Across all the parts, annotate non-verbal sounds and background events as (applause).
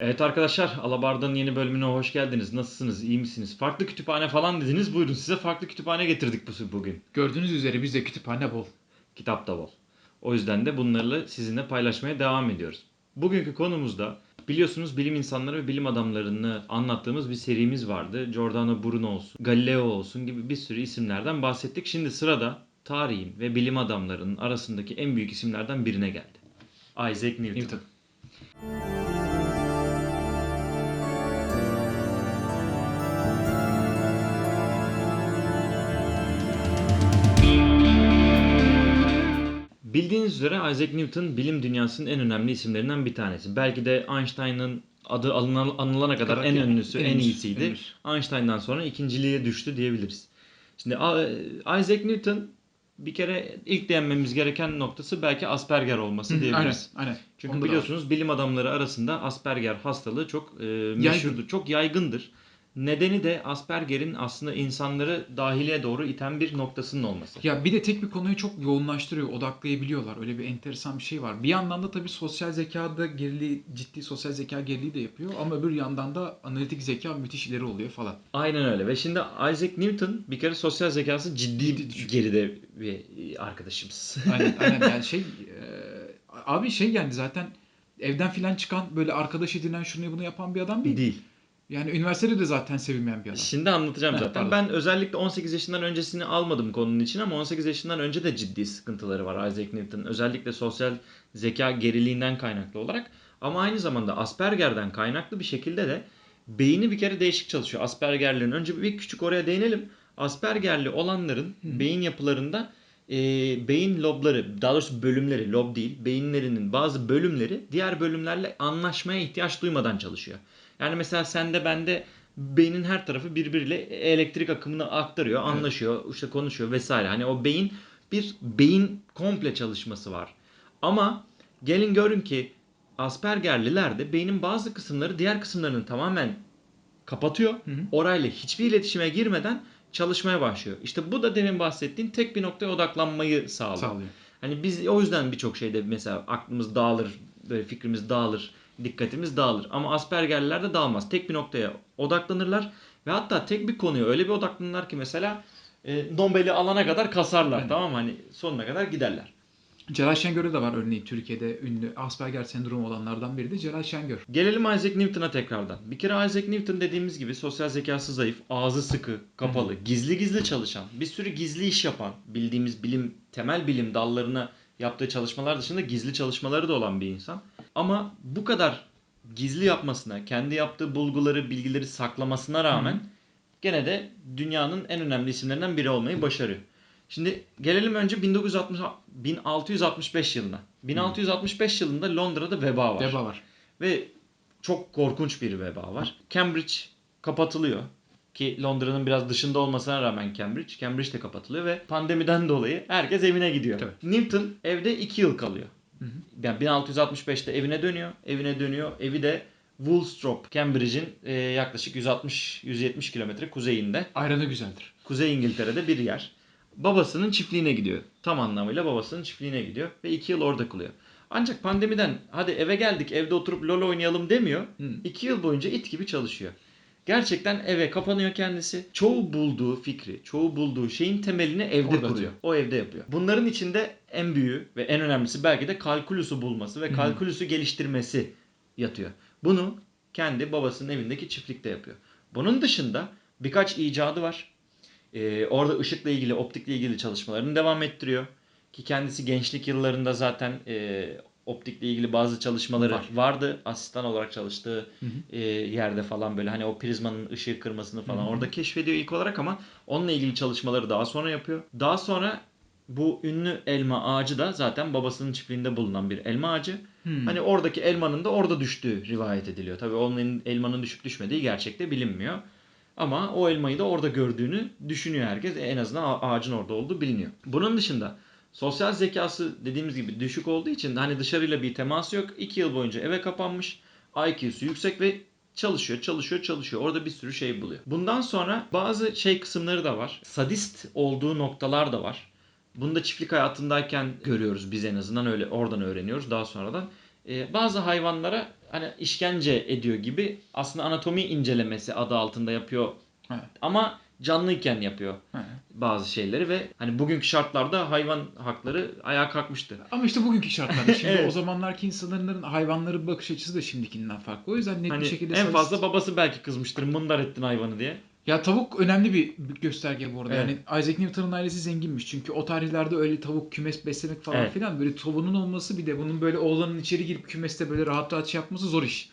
Evet arkadaşlar, Alabarda'nın yeni bölümüne hoş geldiniz. Nasılsınız, iyi misiniz? Farklı kütüphane falan dediniz. Buyurun size farklı kütüphane getirdik bu bugün. Gördüğünüz üzere bizde kütüphane bol. Kitap da bol. O yüzden de bunları sizinle paylaşmaya devam ediyoruz. Bugünkü konumuzda biliyorsunuz bilim insanları ve bilim adamlarını anlattığımız bir serimiz vardı. Giordano Bruno olsun, Galileo olsun gibi bir sürü isimlerden bahsettik. Şimdi sırada tarihin ve bilim adamlarının arasındaki en büyük isimlerden birine geldi. Isaac Newton. Newton. Bildiğiniz üzere Isaac Newton bilim dünyasının en önemli isimlerinden bir tanesi. Belki de Einstein'ın adı anılana kadar Kadar en en- ünlüsü, en, en iyisiydi. ünlüsü. Einstein'dan sonra ikinciliğe düştü diyebiliriz. Şimdi Isaac Newton bir kere ilk değinmemiz gereken noktası belki Asperger olması Hı, diyebiliriz. Aynen, aynen. Çünkü Onda da biliyorsunuz bilim adamları arasında Asperger hastalığı çok e, meşhurdur, çok yaygındır. Nedeni de Asperger'in aslında insanları dahiliye doğru iten bir noktasının olması. Ya bir de tek bir konuyu çok yoğunlaştırıyor, odaklayabiliyorlar. Öyle bir enteresan bir şey var. Bir yandan da tabii sosyal zekada geriliği, ciddi sosyal zeka geriliği de yapıyor. Ama öbür yandan da analitik zeka müthiş ileri oluyor falan. Aynen öyle ve şimdi Isaac Newton bir kere sosyal zekası ciddi, Ciddi geride bir arkadaşımız. Aynen, aynen. (laughs) Yani şey, e, abi şey yani zaten evden filan çıkan böyle arkadaş edinen şunu bunu yapan bir adam değil. Değil. Yani üniversitede de zaten sevilmeyen bir adam. Şimdi anlatacağım Evet, zaten. pardon. Ben özellikle 18 yaşından öncesini almadım konunun için ama 18 yaşından önce de ciddi sıkıntıları var Isaac Newton'ın. Özellikle sosyal zeka geriliğinden kaynaklı olarak. Ama aynı zamanda Asperger'den kaynaklı bir şekilde de beyni bir kere değişik çalışıyor. Aspergerlerin önce bir küçük oraya değinelim. Aspergerli olanların Hı. beyin yapılarında e, beyin lobları, daha doğrusu bölümleri, lob değil, beyinlerinin bazı bölümleri diğer bölümlerle anlaşmaya ihtiyaç duymadan çalışıyor. Yani mesela sende bende beynin her tarafı birbiriyle elektrik akımını aktarıyor, Evet. anlaşıyor, işte konuşuyor vesaire. Hani o beyin bir beyin komple çalışması var. Ama gelin görün ki Aspergerlilerde beynin bazı kısımları diğer kısımlarını tamamen kapatıyor. Hı hı. Orayla hiçbir iletişime girmeden çalışmaya başlıyor. İşte bu da demin bahsettiğin tek bir noktaya odaklanmayı sağlıyor. Sağlıyor. Hani biz o yüzden birçok şeyde mesela aklımız dağılır, böyle fikrimiz dağılır, dikkatimiz dağılır. Ama Aspergerliler de dağılmaz. Tek bir noktaya odaklanırlar ve hatta tek bir konuya öyle bir odaklanırlar ki mesela e, Nobel'i alana kadar kasarlar Aynen. tamam mı? Hani sonuna kadar giderler. Celal Şengör'ü de var örneğin Türkiye'de ünlü Asperger sendromu olanlardan biri de Celal Şengör. Gelelim Isaac Newton'a tekrardan. Bir kere Isaac Newton dediğimiz gibi sosyal zekası zayıf, ağzı sıkı, kapalı, gizli gizli çalışan, bir sürü gizli iş yapan, bildiğimiz bilim, temel bilim dallarına yaptığı çalışmalar dışında gizli çalışmaları da olan bir insan. Ama bu kadar gizli yapmasına, kendi yaptığı bulguları, bilgileri saklamasına rağmen Hı. gene de dünyanın en önemli isimlerinden biri olmayı başarıyor. Şimdi gelelim önce 1960 1665 yılına. 1665 yılında Londra'da veba var. Veba var. Ve çok korkunç bir veba var. Cambridge kapatılıyor. Ki Londra'nın biraz dışında olmasına rağmen Cambridge, Cambridge de kapatılıyor ve pandemiden dolayı herkes evine gidiyor. Tabii. Newton evde 2 yıl kalıyor. Hı hı. Yani 1665'te evine dönüyor. Evine dönüyor. Evi de Woolstrop, Cambridge'in e, yaklaşık 160-170 kilometre kuzeyinde. Ayranı güzeldir. Kuzey İngiltere'de bir yer. Babasının çiftliğine gidiyor. Tam anlamıyla babasının çiftliğine gidiyor ve 2 yıl orada kalıyor. Ancak pandemiden hadi eve geldik evde oturup LoL oynayalım demiyor. Hı. 2 yıl boyunca it gibi çalışıyor. Gerçekten eve kapanıyor kendisi. Çoğu bulduğu fikri, çoğu bulduğu şeyin temelini evde Orada kuruyor. O evde yapıyor. Bunların içinde en büyüğü ve en önemlisi belki de kalkülüsü bulması ve kalkülüsü geliştirmesi yatıyor. Bunu kendi babasının evindeki çiftlikte yapıyor. Bunun dışında birkaç icadı var. Ee, orada ışıkla ilgili, optikle ilgili çalışmalarını devam ettiriyor. Ki kendisi gençlik yıllarında zaten e, optikle ilgili bazı çalışmaları Var. vardı. Asistan olarak çalıştığı Hı hı. e, yerde falan böyle hani o prizmanın ışığı kırmasını falan Hı hı. orada keşfediyor ilk olarak ama onunla ilgili çalışmaları daha sonra yapıyor. Daha sonra bu ünlü elma ağacı da zaten babasının çiftliğinde bulunan bir elma ağacı. Hı. Hani oradaki elmanın da orada düştüğü rivayet ediliyor. Tabii onun elmanın düşüp düşmediği gerçekte bilinmiyor. Ama o elmayı da orada gördüğünü düşünüyor herkes. En azından ağacın orada olduğu biliniyor. Bunun dışında sosyal zekası dediğimiz gibi düşük olduğu için hani dışarıyla bir teması yok. 2 yıl boyunca eve kapanmış. IQ'su yüksek ve çalışıyor, çalışıyor, çalışıyor. Orada bir sürü şey buluyor. Bundan sonra bazı şey kısımları da var. Sadist olduğu noktalar da var. Bunu da çiftlik hayatındayken görüyoruz biz en azından öyle oradan öğreniyoruz daha sonradan. Ee, bazı hayvanlara hani işkence ediyor gibi aslında anatomi incelemesi adı altında yapıyor Evet. ama canlıyken yapıyor He. bazı şeyleri ve hani bugünkü şartlarda hayvan hakları ayağa kalkmıştı. Ama işte bugünkü şartlarda (laughs) şimdi Evet. o zamanlarki insanların hayvanların bakış açısı da şimdikinden farklı. O yüzden net Hani bir şekilde en sadist- fazla babası belki kızmıştır mındar ettin hayvanı diye. Ya tavuk önemli bir gösterge bu arada. Evet. Yani Isaac Newton'un ailesi zenginmiş. Çünkü o tarihlerde öyle tavuk kümes beslemek falan Evet. filan böyle tavuğunun olması bir de bunun böyle oğlanın içeri girip kümeste böyle rahat rahat şey yapması zor iş.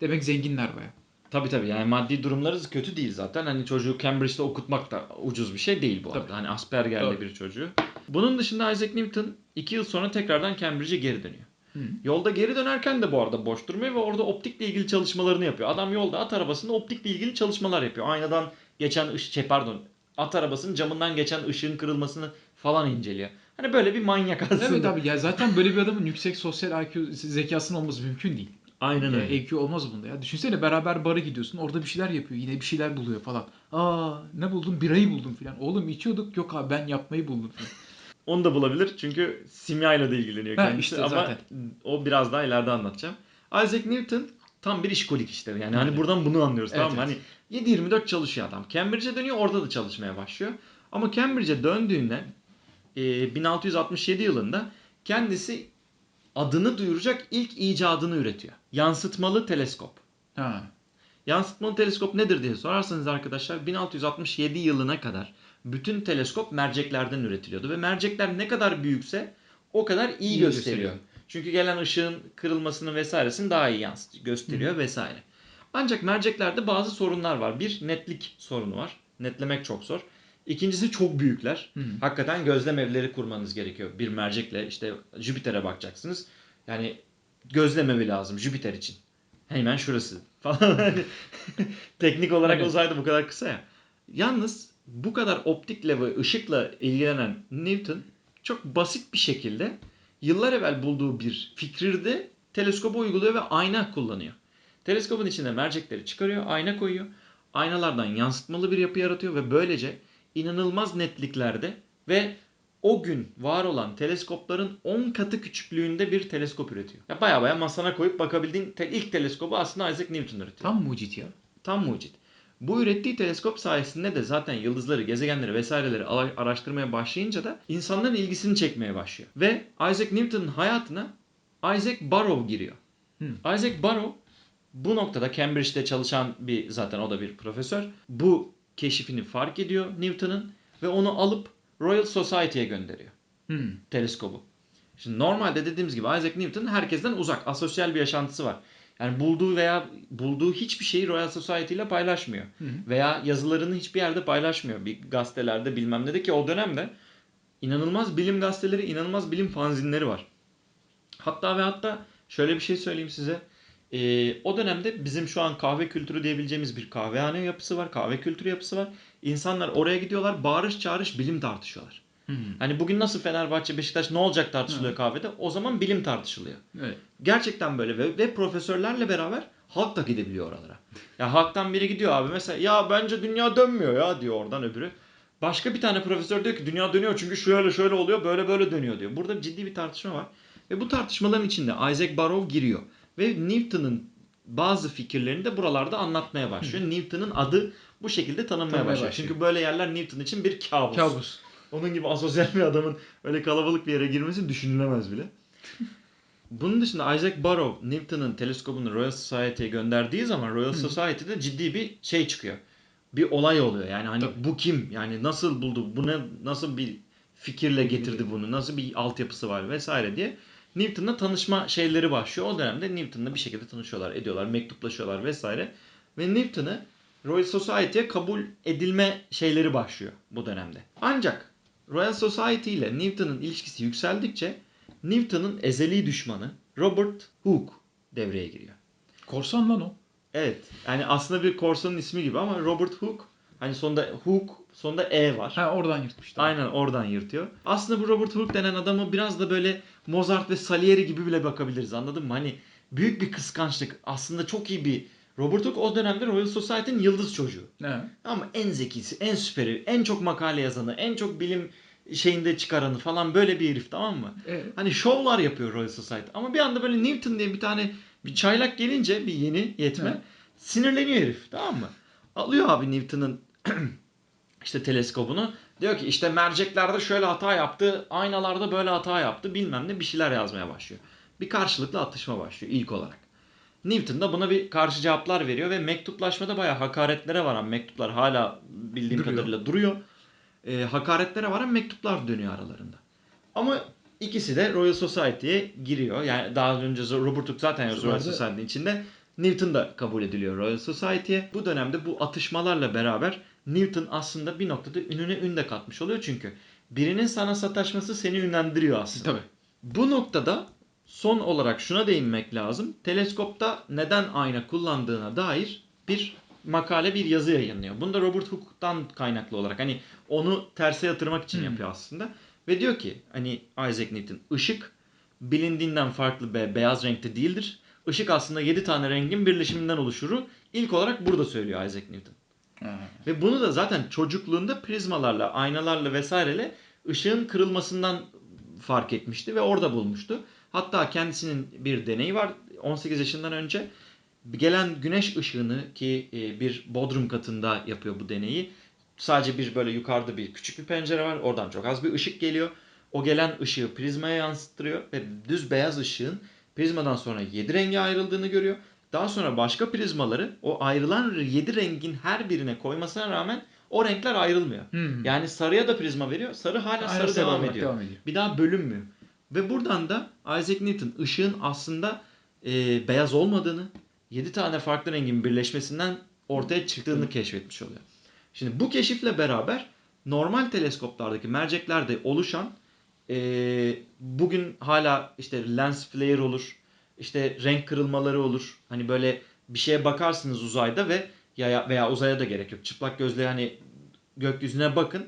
Demek zenginler baya. Tabii tabii yani maddi durumları kötü değil zaten. Hani çocuğu Cambridge'de okutmak da ucuz bir şey değil bu arada. Tabii. Hani Asperger'li Tabii. bir çocuğu. Bunun dışında Isaac Newton 2 yıl sonra tekrardan Cambridge'e geri dönüyor. Hı. Yolda geri dönerken de bu arada boş durmuyor ve orada optikle ilgili çalışmalarını yapıyor. Adam yolda at arabasında optikle ilgili çalışmalar yapıyor. Aynadan geçen ışık, şey pardon at arabasının camından geçen ışığın kırılmasını falan inceliyor. Hani böyle bir manyak aslında. Evet abi ya zaten böyle bir adamın yüksek sosyal IQ zekasının olması mümkün değil. Aynen öyle. EQ olmaz bunda ya. Düşünsene beraber bara gidiyorsun orada bir şeyler yapıyor yine bir şeyler buluyor falan. Aa ne buldun birayı buldum filan. Oğlum içiyorduk yok abi ben yapmayı buldum filan. (laughs) Onu da bulabilir çünkü simyayla da ilgileniyor Ha, kendisi işte ama zaten. o biraz daha ileride anlatacağım. Isaac Newton tam bir işkolik işte yani hani Evet. buradan bunu anlıyoruz Evet, tamam mı? Hani 7-24 çalışıyor adam. Cambridge'e dönüyor orada da çalışmaya başlıyor. Ama Cambridge'e döndüğünde e, 1667 yılında kendisi adını duyuracak ilk icadını üretiyor. Yansıtmalı teleskop. Ha. Yansıtmalı teleskop nedir diye sorarsanız arkadaşlar 1667 yılına kadar bütün teleskop merceklerden üretiliyordu ve mercekler ne kadar büyükse o kadar iyi, İyi gösteriyor. gösteriyor. Çünkü gelen ışığın kırılmasını vesairesini daha iyi yansıt gösteriyor vesaire. Ancak merceklerde bazı sorunlar var. Bir netlik sorunu var. Netlemek çok zor. İkincisi çok büyükler. Hı. Hakikaten gözlem evleri kurmanız gerekiyor. Bir mercekle işte Jüpiter'e bakacaksınız. Yani gözlem evi lazım Jüpiter için. Hemen şurası (laughs) falan. Teknik olarak Evet. uzayda bu kadar kısa ya. Yalnız bu kadar optikle ve ışıkla ilgilenen Newton çok basit bir şekilde yıllar evvel bulduğu bir fikri de teleskoba uyguluyor ve ayna kullanıyor. Teleskobun içinde mercekleri çıkarıyor, ayna koyuyor. Aynalardan yansıtmalı bir yapı yaratıyor ve böylece inanılmaz netliklerde ve o gün var olan teleskopların 10 katı küçüklüğünde bir teleskop üretiyor. Ya baya baya masana koyup bakabildiğin te- ilk teleskobu aslında Isaac Newton üretiyor. Tam mucit ya. Tam mucit. Bu ürettiği teleskop sayesinde de zaten yıldızları, gezegenleri vesaireleri araştırmaya başlayınca da insanların ilgisini çekmeye başlıyor. Ve Isaac Newton'un hayatına Isaac Barrow giriyor. Hı. Isaac Barrow bu noktada Cambridge'de çalışan bir zaten o da bir profesör. Bu keşifini fark ediyor Newton'un ve onu alıp Royal Society'ye gönderiyor Hı. teleskobu. Şimdi normalde dediğimiz gibi Isaac Newton herkesten uzak, asosyal bir yaşantısı var. Yani bulduğu veya bulduğu hiçbir şeyi Royal Society ile paylaşmıyor. Hı hı. Veya yazılarını hiçbir yerde paylaşmıyor. Bir gazetelerde bilmem ne de ki o dönemde inanılmaz bilim gazeteleri, inanılmaz bilim fanzinleri var. Hatta ve hatta şöyle bir şey söyleyeyim size. Ee, o dönemde bizim şu an kahve kültürü diyebileceğimiz bir kahvehane yapısı var. Kahve kültürü yapısı var. İnsanlar oraya gidiyorlar. Bağırış çağırış bilim tartışıyorlar. Hı. Hani bugün nasıl Fenerbahçe, Beşiktaş ne olacak tartışılıyor kahvede. O zaman bilim tartışılıyor. Evet. Gerçekten böyle ve, ve profesörlerle beraber halk da gidebiliyor oralara. Ya halktan biri gidiyor abi mesela ya bence dünya dönmüyor ya diyor oradan öbürü. Başka bir tane profesör diyor ki dünya dönüyor çünkü şöyle şöyle oluyor böyle böyle dönüyor diyor. Burada ciddi bir tartışma var. Ve bu tartışmaların içinde Isaac Barrow giriyor. Ve Newton'un bazı fikirlerini de buralarda anlatmaya başlıyor. Newton'un adı bu şekilde tanınmaya başlıyor. başlıyor. Çünkü böyle yerler Newton için bir kabus. Kabus. Onun gibi asosyal bir adamın öyle kalabalık bir yere girmesi düşünülemez bile. (laughs) Bunun dışında Isaac Barrow Newton'un teleskobunu Royal Society'ye gönderdiği zaman Royal Society'de ciddi bir şey çıkıyor. Bir olay oluyor. Yani hani Tabii. bu kim? Yani nasıl buldu? Bu ne nasıl bir fikirle getirdi bunu? Nasıl bir altyapısı var vesaire diye Newton'la tanışma şeyleri başlıyor. O dönemde Newton'la bir şekilde tanışıyorlar, ediyorlar, mektuplaşıyorlar vesaire. Ve Newton'ı Royal Society'ye kabul edilme şeyleri başlıyor bu dönemde. Ancak Royal Society ile Newton'un ilişkisi yükseldikçe Newton'un ezeli düşmanı Robert Hooke devreye giriyor. Korsan lan o. Evet. Yani aslında bir korsanın ismi gibi ama Robert Hooke hani sonunda Hooke sonunda E var. Ha oradan yırtmışlar. Aynen oradan yırtıyor. Aslında bu Robert Hooke denen adamı biraz da böyle Mozart ve Salieri gibi bile bakabiliriz anladın mı? Hani büyük bir kıskançlık. Aslında çok iyi bir Robert Hooke o dönemde Royal Society'nin yıldız çocuğu. Ha. Ama en zekisi, en süperi, en çok makale yazanı, en çok bilim şeyinde çıkaranı falan böyle bir herif tamam mı? Evet. Hani şovlar yapıyor Royal Society. Ama bir anda böyle Newton diye bir tane Bir çaylak gelince bir yeni yetme Evet. sinirleniyor herif tamam mı? Alıyor abi Newton'ın (clears throat) işte teleskobunu. Diyor ki işte merceklerde şöyle hata yaptı, aynalarda böyle hata yaptı bilmem ne bir şeyler yazmaya başlıyor. Bir karşılıklı atışma başlıyor ilk olarak. Newton da buna bir karşı cevaplar veriyor ve mektuplaşmada bayağı hakaretlere varan mektuplar hala bildiğim Duruyor. kadarıyla duruyor. Ee, hakaretlere varan mektuplar dönüyor aralarında. Ama ikisi de Royal Society'ye giriyor. Yani daha önce Robert Hooke zaten Royal Vardı. Society'nin içinde. Newton da kabul ediliyor Royal Society'ye. Bu dönemde bu atışmalarla beraber Newton aslında bir noktada ününe ün de katmış oluyor çünkü birinin sana sataşması seni ünlendiriyor aslında. Tabii. Bu noktada son olarak şuna değinmek lazım. Teleskopta neden ayna kullandığına dair bir makale bir yazı yayınlıyor. Bunu da Robert Hooke'dan kaynaklı olarak hani onu terse yatırmak için Hmm. yapıyor aslında. Ve diyor ki hani Isaac Newton ışık bilindiğinden farklı ve beyaz renkte değildir. Işık aslında 7 tane rengin birleşiminden oluşuru. İlk olarak burada söylüyor Isaac Newton. Ha. Ve bunu da zaten çocukluğunda prizmalarla, aynalarla vesaireyle ışığın kırılmasından fark etmişti ve orada bulmuştu. Hatta kendisinin bir deneyi var 18 yaşından önce. Gelen güneş ışığını ki e, bir bodrum katında yapıyor bu deneyi. Sadece bir böyle yukarıda bir küçük bir pencere var. Oradan çok az bir ışık geliyor. O gelen ışığı prizmaya yansıttırıyor ve düz beyaz ışığın prizmadan sonra 7 renge ayrıldığını görüyor. Daha sonra başka prizmaları o ayrılan 7 rengin her birine koymasına rağmen o renkler ayrılmıyor. Hmm. Yani sarıya da prizma veriyor. Sarı hala Aynı sarı sarı devam ediyor. devam ediyor. Bir daha bölünmüyor. Ve buradan da Isaac Newton ışığın aslında e, beyaz olmadığını, 7 tane farklı rengin birleşmesinden ortaya çıktığını keşfetmiş oluyor. Şimdi bu keşifle beraber normal teleskoplardaki merceklerde oluşan e, bugün hala işte lens flare olur, işte renk kırılmaları olur. Hani böyle bir şeye bakarsınız uzayda ve ya veya uzaya da gerek yok. Çıplak gözle hani gökyüzüne bakın.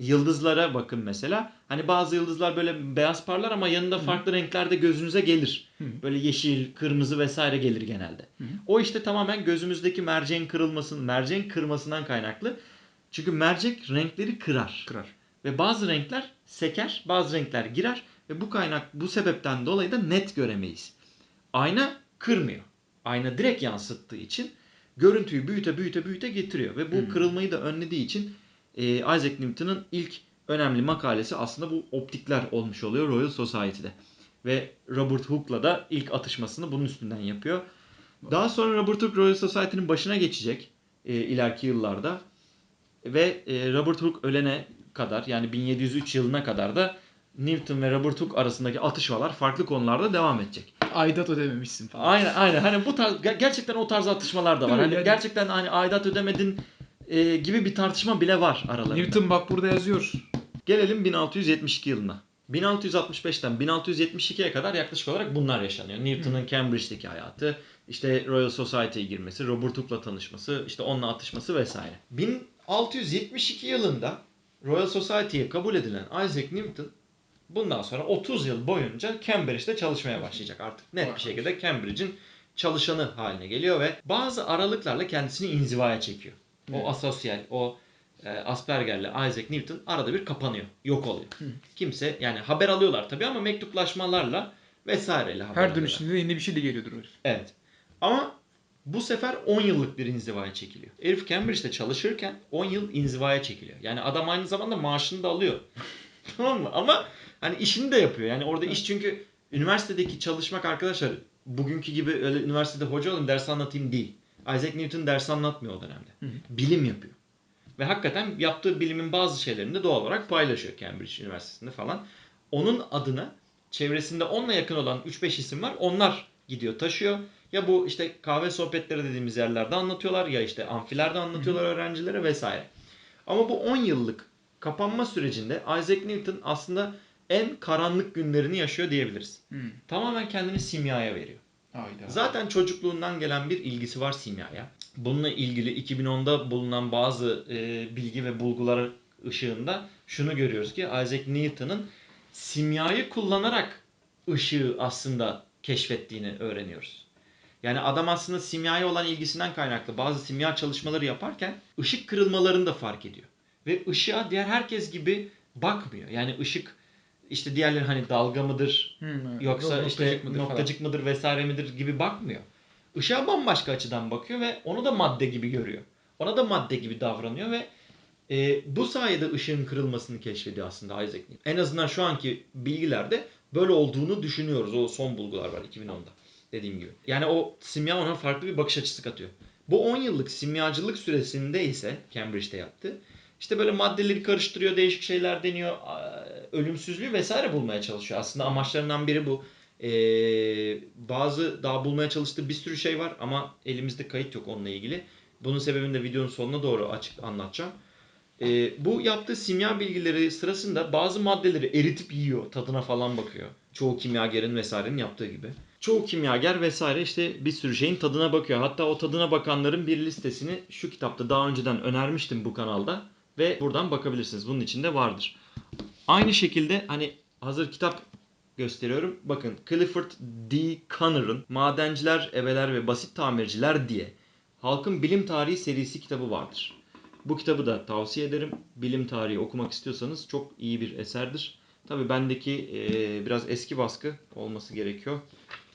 Yıldızlara bakın mesela. Hani bazı yıldızlar böyle beyaz parlar ama yanında farklı renklerde gözünüze gelir. Hı. Böyle yeşil, kırmızı vesaire gelir genelde. Hı hı. O işte tamamen gözümüzdeki merceğin kırılmasının, merceğin kırmasından kaynaklı. Çünkü mercek renkleri kırar. Kırar. Ve bazı renkler seker, bazı renkler girer ve bu kaynak bu sebepten dolayı da net göremeyiz. Ayna kırmıyor. Ayna direkt yansıttığı için görüntüyü büyüte büyüte büyüte getiriyor ve bu Hmm. kırılmayı da önlediği için e, Isaac Newton'ın ilk önemli makalesi aslında bu optikler olmuş oluyor Royal Society'de. Ve Robert Hooke'la da ilk atışmasını bunun üstünden yapıyor. Daha sonra Robert Hooke Royal Society'nin başına geçecek e, ileriki yıllarda. Ve e, Robert Hooke ölene kadar yani 1703 yılına kadar da Newton ve Robert Hooke arasındaki atışmalar farklı konularda devam edecek. Aidat ödememişsin falan. Aynen aynen hani bu tarz ger- gerçekten o tarz atışmalar da var. Hani Yani- gerçekten hani aidat ödemedin e, gibi bir tartışma bile var aralarında. Newton bak burada yazıyor. Gelelim 1672 yılına. 1665'ten 1672'ye kadar yaklaşık olarak bunlar yaşanıyor. Newton'un Cambridge'deki hayatı, işte Royal Society'ye girmesi, Robert Hooke'la tanışması, işte onunla atışması vesaire. 1672 yılında Royal Society'ye kabul edilen Isaac Newton bundan sonra 30 yıl boyunca Cambridge'de çalışmaya başlayacak artık. Net bir şekilde Cambridge'in çalışanı haline geliyor ve bazı aralıklarla kendisini inzivaya çekiyor. O Evet. asosyal, o e, Asperger'le Isaac Newton arada bir kapanıyor, yok oluyor. Hı. Kimse yani haber alıyorlar tabii ama mektuplaşmalarla vesaireyle haber Her dönüşünde de yeni bir şey de geliyordur. Evet. Ama bu sefer 10 yıllık bir inzivaya çekiliyor. Herif Cambridge'de çalışırken 10 yıl inzivaya çekiliyor. Yani adam aynı zamanda maaşını da alıyor. (laughs) tamam mı? Ama hani işini de yapıyor. Yani orada iş çünkü üniversitedeki çalışmak arkadaşlar bugünkü gibi öyle üniversitede hoca olayım ders anlatayım değil. Isaac Newton ders anlatmıyor o dönemde. Hı hı. Bilim yapıyor. Ve hakikaten yaptığı bilimin bazı şeylerini de doğal olarak paylaşıyor Cambridge Üniversitesi'nde falan. Onun adına çevresinde onunla yakın olan 3-5 isim var. Onlar gidiyor taşıyor. Ya bu işte kahve sohbetleri dediğimiz yerlerde anlatıyorlar ya işte amfilerde anlatıyorlar öğrencilere vesaire. Ama bu 10 yıllık kapanma sürecinde Isaac Newton aslında en karanlık günlerini yaşıyor diyebiliriz. Hmm. Tamamen kendini simyaya veriyor. Hayda. Zaten çocukluğundan gelen bir ilgisi var simyaya. Bununla ilgili 2010'da bulunan bazı e, bilgi ve bulgular ışığında şunu görüyoruz ki Isaac Newton'ın simyayı kullanarak ışığı aslında keşfettiğini öğreniyoruz. Yani adam aslında simyaya olan ilgisinden kaynaklı bazı simya çalışmaları yaparken ışık kırılmalarını da fark ediyor. Ve ışığa diğer herkes gibi bakmıyor. Yani ışık işte diğerleri hani dalga mıdır evet. yoksa Yok, işte noktacık mıdır falan. noktacık mıdır vesaire midir gibi bakmıyor. Işığa bambaşka açıdan bakıyor ve onu da madde gibi görüyor. Ona da madde gibi davranıyor ve e, bu sayede ışığın kırılmasını keşfediyor aslında Isaac Newton. En azından şu anki bilgilerde böyle olduğunu düşünüyoruz. O son bulgular var 2010'da dediğim gibi. Yani o simya ona farklı bir bakış açısı katıyor. Bu 10 yıllık simyacılık süresinde ise Cambridge'de yaptı. İşte böyle maddeleri karıştırıyor, değişik şeyler deniyor, ölümsüzlüğü vesaire bulmaya çalışıyor. Aslında amaçlarından biri bu. Ee, bazı daha bulmaya çalıştığı bir sürü şey var ama elimizde kayıt yok onunla ilgili. Bunun sebebini de videonun sonuna doğru açık anlatacağım. Ee, bu yaptığı simya bilgileri sırasında bazı maddeleri eritip yiyor, tadına falan bakıyor. Çoğu kimyagerin vesairenin yaptığı gibi. Çoğu kimyager vesaire işte bir sürü şeyin tadına bakıyor. Hatta o tadına bakanların bir listesini şu kitapta daha önceden önermiştim bu kanalda ve buradan bakabilirsiniz. Bunun içinde vardır. Aynı şekilde hani hazır kitap gösteriyorum. Bakın Clifford D. Connor'ın Madenciler, Ebeler ve Basit Tamirciler diye Halkın Bilim Tarihi serisi kitabı vardır. Bu kitabı da tavsiye ederim. Bilim tarihi okumak istiyorsanız çok iyi bir eserdir. Tabii bendeki e, biraz eski baskı olması gerekiyor.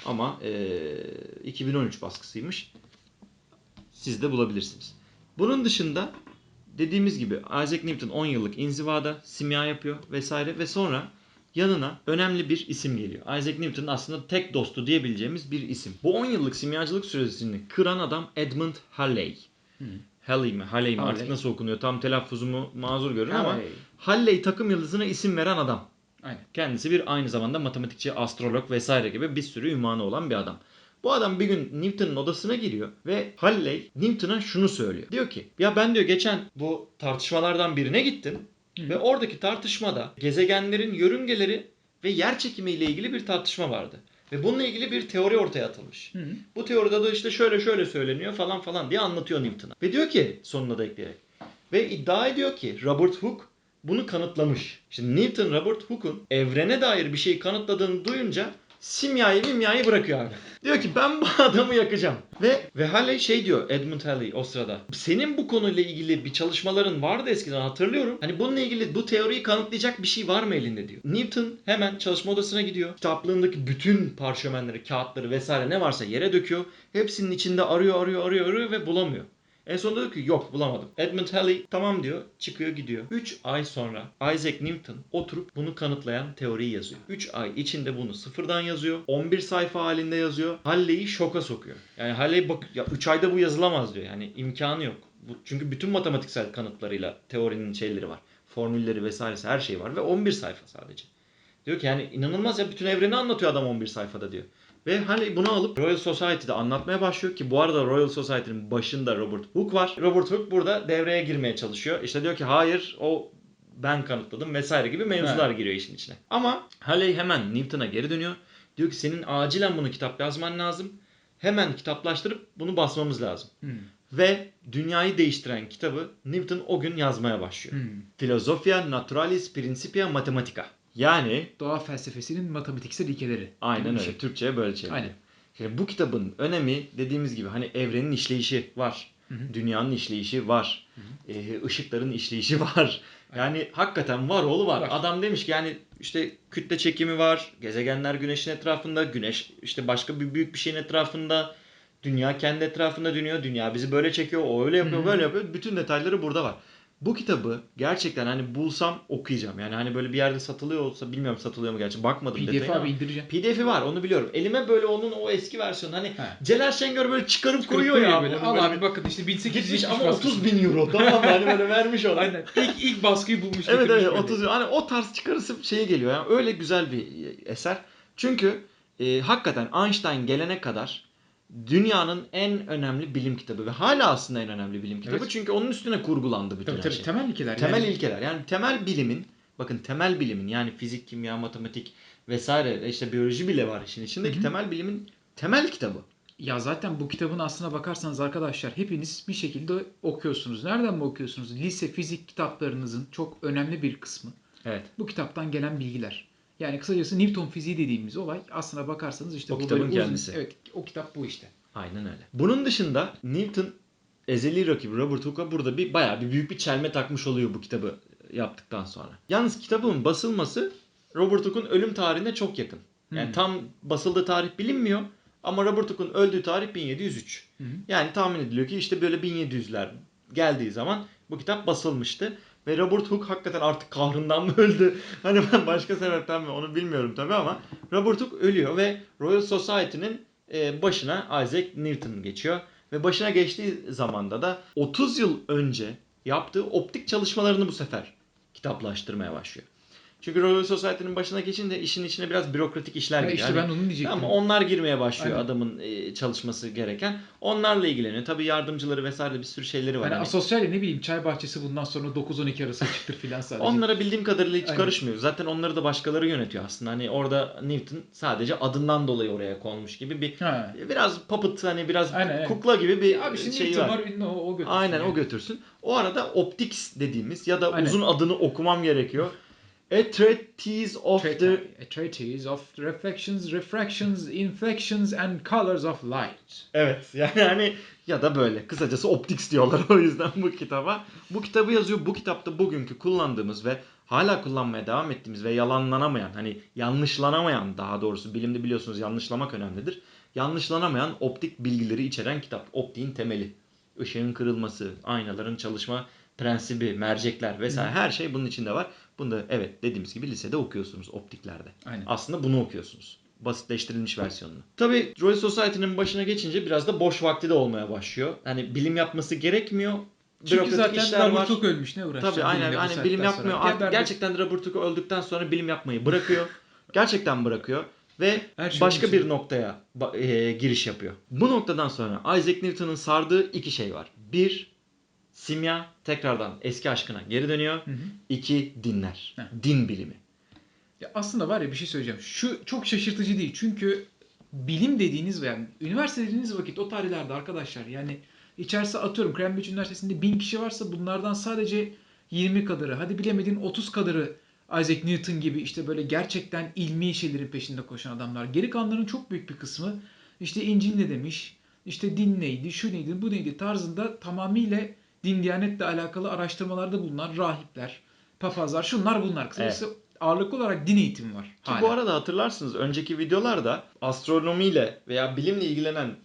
Ama e, 2013 baskısıymış. Siz de bulabilirsiniz. Bunun dışında dediğimiz gibi Isaac Newton 10 yıllık inzivada simya yapıyor vesaire ve sonra yanına önemli bir isim geliyor. Isaac Newton'un aslında tek dostu diyebileceğimiz bir isim. Bu 10 yıllık simyacılık süresini kıran adam Edmund Halley. Hı. Halley mi? Halley mi? Artık Halley. nasıl okunuyor? Tam telaffuzumu mazur görün ama Halley. Halley takım yıldızına isim veren adam. Aynen. Kendisi bir aynı zamanda matematikçi, astrolog vesaire gibi bir sürü ünvanı olan bir adam. Bu adam bir gün Newton'un odasına giriyor ve Halley Newton'a şunu söylüyor. Diyor ki ya ben diyor geçen bu tartışmalardan birine gittim Hı. ve oradaki tartışmada gezegenlerin yörüngeleri ve yer çekimi ile ilgili bir tartışma vardı. Ve bununla ilgili bir teori ortaya atılmış. Hı. Bu teoride de işte şöyle şöyle söyleniyor falan falan diye anlatıyor Newton'a. Ve diyor ki sonuna da ekleyerek. Ve iddia ediyor ki Robert Hooke bunu kanıtlamış. Şimdi Newton Robert Hooke'un evrene dair bir şeyi kanıtladığını duyunca simyayı mimyayı bırakıyor abi. Diyor ki ben bu (laughs) adamı yakacağım. Ve ve Halley şey diyor Edmund Halley o sırada. Senin bu konuyla ilgili bir çalışmaların vardı eskiden hatırlıyorum. Hani bununla ilgili bu teoriyi kanıtlayacak bir şey var mı elinde diyor. Newton hemen çalışma odasına gidiyor. Kitaplığındaki bütün parşömenleri, kağıtları vesaire ne varsa yere döküyor. Hepsinin içinde arıyor, arıyor, arıyor, arıyor ve bulamıyor. En sonunda diyor ki yok bulamadım. Edmund Halley tamam diyor çıkıyor gidiyor. 3 ay sonra Isaac Newton oturup bunu kanıtlayan teoriyi yazıyor. 3 ay içinde bunu sıfırdan yazıyor. 11 sayfa halinde yazıyor. Halley'i şoka sokuyor. Yani Halley bak ya 3 ayda bu yazılamaz diyor. Yani imkanı yok. Bu, çünkü bütün matematiksel kanıtlarıyla teorinin şeyleri var. Formülleri vesairesi her şey var ve 11 sayfa sadece. Diyor ki yani inanılmaz ya bütün evreni anlatıyor adam 11 sayfada diyor. Ve Halley bunu alıp Royal Society'de anlatmaya başlıyor ki bu arada Royal Society'nin başında Robert Hooke var. Robert Hooke burada devreye girmeye çalışıyor. İşte diyor ki hayır o ben kanıtladım vesaire gibi mevzular giriyor işin içine. Ama Halley hemen Newton'a geri dönüyor. Diyor ki senin acilen bunu kitap yazman lazım. Hemen kitaplaştırıp bunu basmamız lazım. Hı. Ve dünyayı değiştiren kitabı Newton o gün yazmaya başlıyor. Hı. Philosophia Naturalis Principia Mathematica. Yani Doğa felsefesinin matematiksel ilkeleri. Aynen öyle. şey. Türkçe'ye böyle çeviriyor. Aynen. Şimdi bu kitabın önemi dediğimiz gibi hani evrenin işleyişi var. Hı hı. Dünyanın işleyişi var. Ee, ışıkların işleyişi (laughs) var. Yani hakikaten var oğlu var. Var. Adam demiş ki yani işte kütle çekimi var. Gezegenler güneşin etrafında. Güneş işte başka bir büyük bir şeyin etrafında. Dünya kendi etrafında dönüyor. Dünya bizi böyle çekiyor. O öyle yapıyor, Hı hı. böyle yapıyor. Bütün detayları burada var. Bu kitabı gerçekten hani bulsam okuyacağım. Yani hani böyle bir yerde satılıyor olsa bilmiyorum satılıyor mu gerçi bakmadım PDF detayına abi indireceğim. PDF'i var onu biliyorum. Elime böyle onun o eski versiyonu hani He. Celal Şengör böyle çıkarıp Çıkarıp koyuyor ya. böyle. Al böyle. abi bakın işte 1800 Gitmiş ama 30 bin euro tamam? Hani böyle vermiş onu. Aynen. İlk, ilk baskıyı bulmuş. Evet evet böyle. 30 hani o tarz çıkarısı şeyi geliyor yani öyle güzel bir eser. Çünkü e, hakikaten Einstein gelene kadar dünyanın en önemli bilim kitabı ve hala aslında en önemli bilim kitabı. Evet. Çünkü onun üstüne kurgulandı bütün Tabii tabii şey. temel ilkeler. Temel yani. ilkeler yani temel bilimin bakın temel bilimin yani fizik, kimya, matematik vesaire işte biyoloji bile var işin içindeki Hı hı. temel bilimin temel kitabı. Ya zaten bu kitabın aslına bakarsanız arkadaşlar hepiniz bir şekilde okuyorsunuz. Nereden mi okuyorsunuz? Lise fizik kitaplarınızın çok önemli bir kısmı Evet. bu kitaptan gelen bilgiler. Yani kısacası Newton fiziği dediğimiz olay aslına bakarsanız işte O bu kitabın uzun- kendisi. Evet o kitap bu işte. Aynen öyle. Bunun dışında Newton ezeli rakibi Robert Hooke'a burada bir bayağı bir büyük bir çelme takmış oluyor bu kitabı yaptıktan sonra. Yalnız kitabın basılması Robert Hooke'un ölüm tarihine çok yakın. Yani Hmm. tam basıldığı tarih bilinmiyor ama Robert Hooke'un öldüğü tarih 1703. Hı hı. Yani tahmin ediliyor ki işte böyle 1700'ler geldiği zaman bu kitap basılmıştı. Ve Robert Hooke hakikaten artık kahrından mı öldü? (laughs) Hani ben başka sebepten mi onu bilmiyorum tabii ama Robert Hooke ölüyor ve Royal Society'nin e, başına Isaac Newton geçiyor. Ve başına geçtiği zamanda da 30 yıl önce yaptığı optik çalışmalarını bu sefer kitaplaştırmaya başlıyor. Çünkü Royal Society'nin başına geçince işin içine biraz bürokratik işler giriyor. işte Hani- ben onu diyecektim. ama onlar girmeye başlıyor Aynen. adamın e, çalışması gereken. Onlarla ilgileniyor. Tabii yardımcıları vesaire bir sürü şeyleri var. Hani Hani asosyal ya ne bileyim çay bahçesi bundan sonra 9-12 arası çıktır filan sadece. onlara bildiğim kadarıyla hiç Aynen. karışmıyor. Zaten onları da başkaları yönetiyor aslında. Hani orada Newton sadece adından dolayı oraya konmuş gibi bir Ha. biraz puppet hani biraz Aynen, kukla gibi bir Abi şimdi şeyi Newton var. var. o, o götürsün Aynen yani. o götürsün. O arada optics dediğimiz ya da Aynen. uzun adını okumam gerekiyor. A treatise of the Treatise- A treatise of reflections, refractions, inflections and colors of light. Evet (laughs) yani hani ya da böyle kısacası optics diyorlar o yüzden bu kitaba. Bu kitabı yazıyor. Bu kitapta bugünkü kullandığımız ve hala kullanmaya devam ettiğimiz ve yalanlanamayan hani yanlışlanamayan daha doğrusu bilimde biliyorsunuz yanlışlamak önemlidir. Yanlışlanamayan optik bilgileri içeren kitap. Optiğin temeli. Işığın kırılması, aynaların çalışma prensibi, mercekler vesaire her şey bunun içinde var. Bunu da evet dediğimiz gibi lisede okuyorsunuz optiklerde. Aynen. Aslında bunu okuyorsunuz. Basitleştirilmiş versiyonunu. Tabii Royal Society'nin başına geçince biraz da boş vakti de olmaya başlıyor. Hani bilim yapması gerekmiyor. Çünkü zaten işler. Robert Hooke ölmüş ne uğraşacak? Tabii aynen saatten bilim sonra? yapmıyor. Artık Geberdik. gerçekten Robert Hooke öldükten sonra bilim yapmayı bırakıyor. gerçekten bırakıyor ve Her şey başka bir noktaya e, giriş yapıyor. Bu noktadan sonra Isaac Newton'ın sardığı iki şey var. Bir, simya tekrardan eski aşkına geri dönüyor. Hı hı. İki, dinler. Heh. Din bilimi. Ya aslında var ya bir şey söyleyeceğim. Şu çok şaşırtıcı değil. Çünkü bilim dediğiniz veya üniversite dediğiniz vakit o tarihlerde arkadaşlar yani içerisi atıyorum Cambridge Üniversitesi'nde bin kişi varsa bunlardan sadece 20 kadarı hadi bilemedin 30 kadarı Isaac Newton gibi işte böyle gerçekten ilmi şeylerin peşinde koşan adamlar. Geri kalanların çok büyük bir kısmı işte İncil ne demiş, işte din neydi, şu neydi, bu neydi tarzında tamamıyla din diyanetle alakalı araştırmalarda bulunan rahipler, papazlar, şunlar bunlar. Kısacası ağırlıklı olarak din eğitimi var. Ki hala. bu arada hatırlarsınız önceki videolarda astronomiyle veya bilimle ilgilenen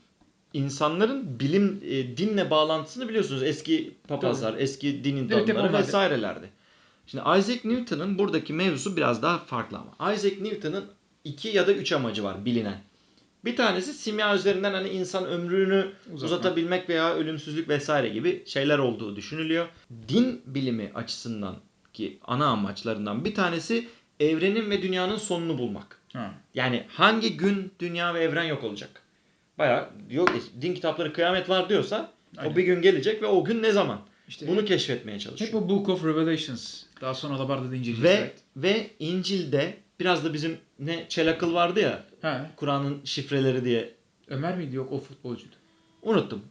insanların bilim e, dinle bağlantısını biliyorsunuz. Eski papazlar, eski din Evet, adamları onlar. vesairelerdi. Şimdi Isaac Newton'ın buradaki mevzusu biraz daha farklı ama. Isaac Newton'ın iki ya da üç amacı var bilinen. Bir tanesi simya üzerinden hani insan ömrünü Uzatmak. uzatabilmek veya ölümsüzlük vesaire gibi şeyler olduğu düşünülüyor. Din bilimi açısından ki ana amaçlarından bir tanesi evrenin ve dünyanın sonunu bulmak. Ha. Yani hangi gün dünya ve evren yok olacak? Bayağı diyor din kitapları kıyamet var diyorsa Aynen. o bir gün gelecek ve o gün ne zaman? İşte Bunu keşfetmeye çalışıyor. hep o Book of Revelations. Daha sonra Alabarda da inceleyeceğiz. Ve evet. ve İncil'de biraz da bizim ne çelakıl vardı ya Kur'an'ın şifreleri diye Ömer miydi? Yok o futbolcuydu. unuttum.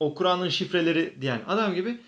O Kur'an'ın şifreleri diyen adam gibi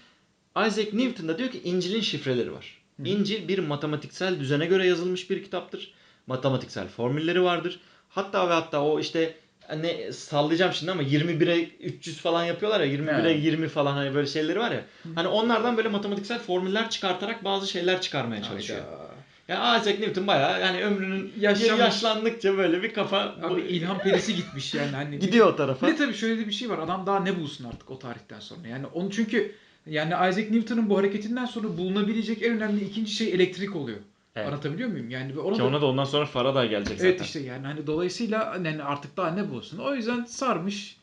Isaac Newton da diyor ki İncil'in şifreleri var. Hı. İncil bir matematiksel düzene göre yazılmış bir kitaptır. Matematiksel formülleri vardır. Hatta ve hatta o işte ne sallayacağım şimdi ama 21'e 300 falan yapıyorlar ya 21'e He. 20 falan hani böyle şeyleri var ya. Hani onlardan böyle matematiksel formüller çıkartarak bazı şeyler çıkarmaya çalışıyor. Hayda. Yani Isaac Newton bayağı yani ömrünün Yaşamış. yaşlandıkça böyle bir kafa Abi ilham perisi gitmiş yani. Hani gidiyor o tarafa. de tabii şöyle de bir şey var. Adam daha ne bulsun artık o tarihten sonra. Yani onu çünkü yani Isaac Newton'un bu hareketinden sonra bulunabilecek en önemli ikinci şey elektrik oluyor. Evet. Anlatabiliyor muyum? Yani ona Ki da- ona da ondan sonra Faraday gelecek zaten. Evet işte yani hani dolayısıyla yani artık daha ne bulsun. O yüzden sarmış.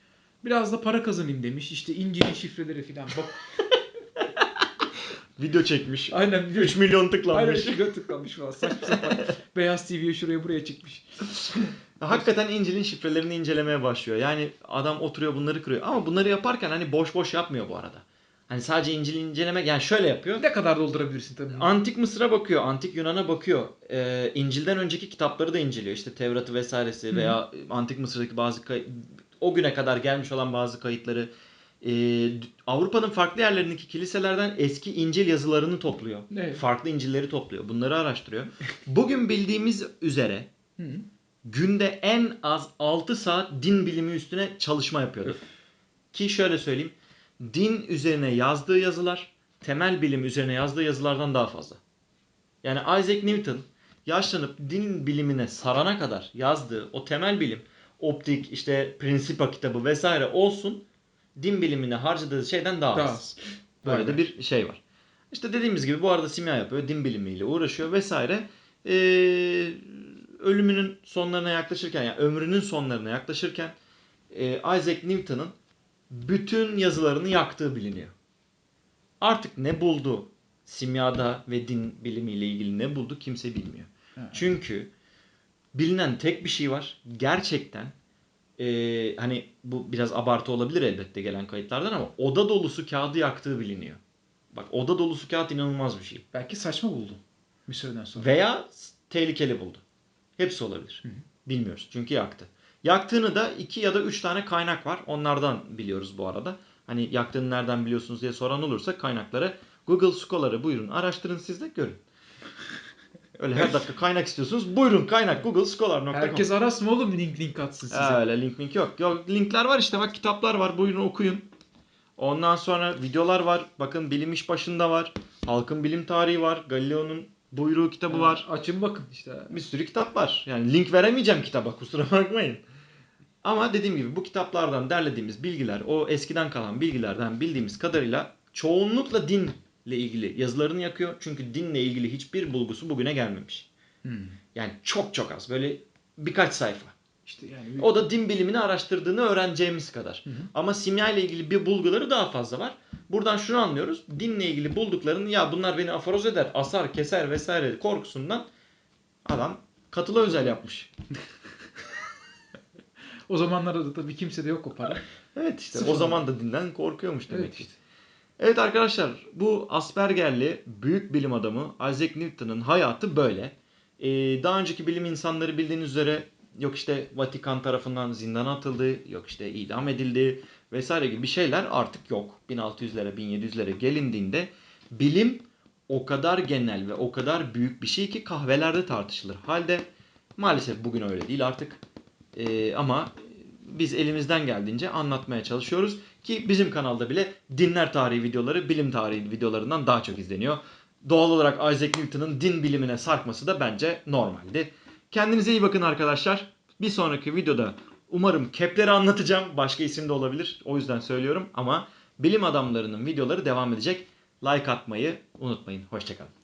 Biraz da para kazanayım demiş. İşte İncil'in şifreleri falan. Bak (laughs) Video çekmiş. aynen 3 milyon Aynen tıklanmış. şuraya tıklanmış falan. Saçma sapan. (laughs) Beyaz TV'ye şuraya buraya çıkmış. Hakikaten İncil'in şifrelerini incelemeye başlıyor. Yani adam oturuyor bunları kırıyor. Ama bunları yaparken hani boş boş yapmıyor bu arada. Hani sadece İncil'i incelemek yani şöyle yapıyor. Ne kadar doldurabilirsin tabii. Antik Mısır'a bakıyor, Antik Yunan'a bakıyor. Ee, İncil'den önceki kitapları da inceliyor. İşte Tevrat'ı vesairesi Hı hı. veya Antik Mısır'daki bazı kay- o güne kadar gelmiş olan bazı kayıtları d- Avrupa'nın farklı yerlerindeki kiliselerden eski İncil yazılarını topluyor. Evet. Farklı İncil'leri topluyor. Bunları araştırıyor. Bugün bildiğimiz üzere Hı. günde en az 6 saat din bilimi üstüne çalışma yapıyordu. Öf. Ki şöyle söyleyeyim. Din üzerine yazdığı yazılar temel bilim üzerine yazdığı yazılardan daha fazla. Yani Isaac Newton yaşlanıp din bilimine sarana kadar yazdığı o temel bilim, optik, işte Principia kitabı vesaire olsun din bilimine harcadığı şeyden daha, Daha az. (laughs) Böyle de bir şey var. İşte dediğimiz gibi bu arada simya yapıyor, din bilimiyle uğraşıyor vesaire. Ee, ölümünün sonlarına yaklaşırken, yani ömrünün sonlarına yaklaşırken e, Isaac Newton'ın bütün yazılarını yaktığı biliniyor. Artık ne buldu simyada ve din bilimiyle ilgili ne buldu kimse bilmiyor. Ha. Çünkü bilinen tek bir şey var. Gerçekten e, hani bu biraz abartı olabilir elbette gelen kayıtlardan ama oda dolusu kağıdı yaktığı biliniyor. Bak oda dolusu kağıt inanılmaz bir şey. Belki saçma buldu bir süreden sonra. Veya tehlikeli buldu. Hepsi olabilir. Hı hı. Bilmiyoruz çünkü yaktı. Yaktığını da iki ya da üç tane kaynak var. Onlardan biliyoruz bu arada. Hani yaktığını nereden biliyorsunuz diye soran olursa kaynakları Google Scholar'ı buyurun araştırın siz de görün. Öyle her dakika kaynak istiyorsunuz. Buyurun kaynak googlescholar.com. Herkes arasın oğlum link link atsın size. Öyle link link yok. Yok linkler var işte bak kitaplar var buyurun okuyun. Ondan sonra videolar var. Bakın bilim iş başında var. Halkın bilim tarihi var. Galileo'nun buyruğu kitabı Ha, var. Açın bakın işte. Bir sürü kitap var. Yani link veremeyeceğim kitaba (laughs) kusura bakmayın. Ama dediğim gibi bu kitaplardan derlediğimiz bilgiler, o eskiden kalan bilgilerden bildiğimiz kadarıyla çoğunlukla dinle ilgili yazılarını yakıyor. Çünkü dinle ilgili hiçbir bulgusu bugüne gelmemiş. Hmm. Yani çok çok az. Böyle birkaç sayfa. İşte yani O da din bilimini araştırdığını öğreneceğimiz kadar. Hı hı. Ama simya ile ilgili bir bulguları daha fazla var. Buradan şunu anlıyoruz. Dinle ilgili bulduklarını ya bunlar beni aforoz eder, asar, keser vesaire korkusundan adam katıla özel yapmış. (laughs) o zamanlarda da tabii kimse de yok o para. Evet işte Sıfır. o zaman da dinden korkuyormuş demek evet ki. işte. Evet arkadaşlar bu Asperger'li büyük bilim adamı Isaac Newton'ın hayatı böyle. Ee, daha önceki bilim insanları bildiğiniz üzere yok işte Vatikan tarafından zindana atıldı, yok işte idam edildi vesaire gibi şeyler artık yok. 1600'lere 1700'lere gelindiğinde bilim o kadar genel ve o kadar büyük bir şey ki kahvelerde tartışılır. Halde maalesef bugün öyle değil artık. Ee, ama biz elimizden geldiğince anlatmaya çalışıyoruz ki bizim kanalda bile dinler tarihi videoları bilim tarihi videolarından daha çok izleniyor. Doğal olarak Isaac Newton'ın din bilimine sarkması da bence normaldi. Kendinize iyi bakın arkadaşlar. Bir sonraki videoda umarım Kepler'i anlatacağım. Başka isim de olabilir. O yüzden söylüyorum ama bilim adamlarının videoları devam edecek. Like atmayı unutmayın. Hoşçakalın.